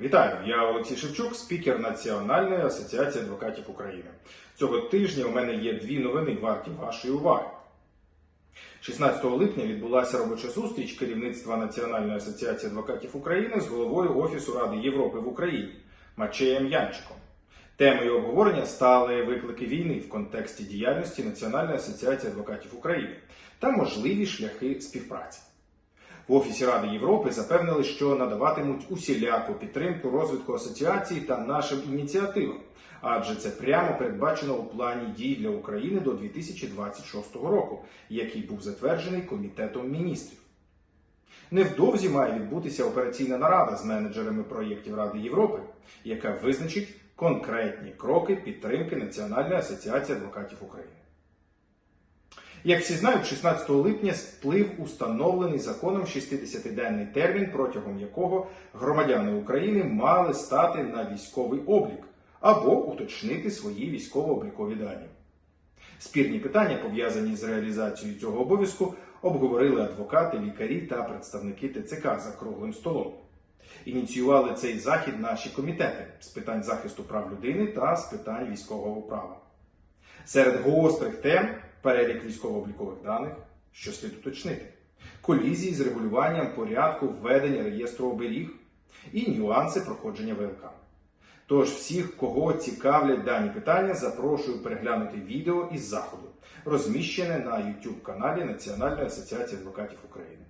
Вітаю! Я Олексій Шевчук, спікер Національної асоціації адвокатів України. Цього тижня у мене є дві новини варті вашої уваги. 16 липня відбулася робоча зустріч керівництва Національної асоціації адвокатів України з головою Офісу Ради Європи в Україні Мачеєм Янчиком. Темою обговорення стали виклики війни в контексті діяльності Національної асоціації адвокатів України та можливі шляхи співпраці. В Офісі Ради Європи запевнили, що надаватимуть усіляку підтримку розвитку асоціації та нашим ініціативам, адже це прямо передбачено у плані дій для України до 2026 року, який був затверджений Комітетом міністрів. Невдовзі має відбутися операційна нарада з менеджерами проєктів Ради Європи, яка визначить конкретні кроки підтримки Національної асоціації адвокатів України. Як всі знають, 16 липня сплив установлений законом 60-денний термін, протягом якого громадяни України мали стати на військовий облік або уточнити свої військово-облікові дані. Спірні питання, пов'язані з реалізацією цього обов'язку, обговорили адвокати, лікарі та представники ТЦК за круглим столом. Ініціювали цей захід наші комітети з питань захисту прав людини та з питань військового права. Серед гострих тем перелік військово-облікових даних, що слід уточнити, колізії з регулюванням порядку введення реєстру оберіг і нюанси проходження ВЛК. Тож всіх, кого цікавлять дані питання, запрошую переглянути відео із заходу, розміщене на YouTube каналі Національної асоціації адвокатів України.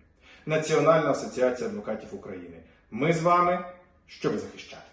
Національна асоціація адвокатів України. Ми з вами, щоб захищати.